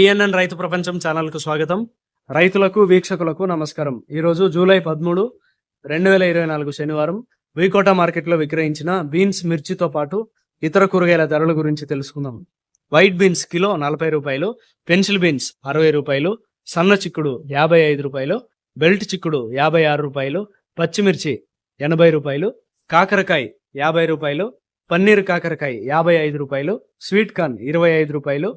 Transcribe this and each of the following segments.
PNN రైతు ప్రపంచం ఛానల్కు స్వాగతం. రైతులకు వీక్షకులకు నమస్కారం. ఈరోజు జూలై పదమూడు రెండు వేల ఇరవై నాలుగు శనివారం వీకోట మార్కెట్లో విక్రయించిన బీన్స్ మిర్చితో పాటు ఇతర కూరగాయల ధరల గురించి తెలుసుకుందాం. వైట్ బీన్స్ కిలో నలభై రూపాయలు పెన్సిల్ బీన్స్ అరవై రూపాయలు సన్న చిక్కుడు యాభై ఐదు రూపాయలు బెల్ట్ చిక్కుడు యాభై ఆరు రూపాయలు పచ్చిమిర్చి ఎనభై రూపాయలు కాకరకాయ యాభై రూపాయలు పన్నీర్ కాకరకాయ యాభై ఐదు రూపాయలు స్వీట్ కార్న్ ఇరవై ఐదు రూపాయలు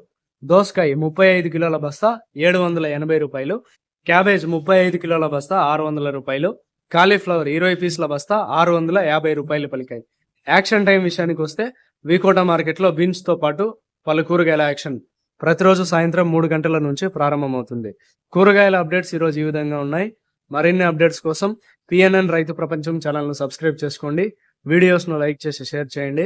దోసకాయ ముప్పై ఐదు కిలోల బస్తా ఏడు వందల ఎనభై రూపాయలు. క్యాబేజ్ ముప్పై ఐదు కిలోల బస్తా ఆరు వందల రూపాయలు. కాలీఫ్లవర్ ఇరవై పీసుల బస్తా ఆరు వందల యాభై రూపాయలు పలికాయి. యాక్షన్ టైం విషయానికి వస్తే వికోట మార్కెట్లో బీన్స్తో పాటు పలు కూరగాయల యాక్షన్ ప్రతిరోజు సాయంత్రం మూడు గంటల నుంచి ప్రారంభమవుతుంది. కూరగాయల అప్డేట్స్ ఈరోజు ఈ విధంగా ఉన్నాయి. మరిన్ని అప్డేట్స్ కోసం పిఎన్ఎన్ రైతు ప్రపంచం ఛానల్ను సబ్స్క్రైబ్ చేసుకోండి. వీడియోస్ను లైక్ చేసి షేర్ చేయండి.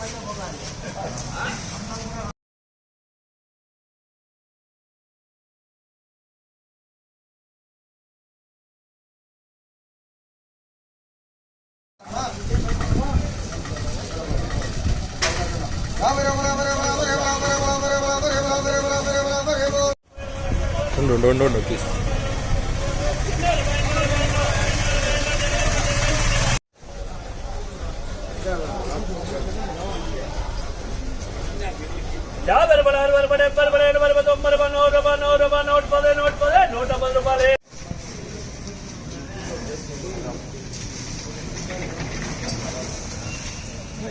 पैसा ఉండు ఉండు ఉండు ఉండు ప్లీజ్ యాభై రూపాయలు అరవై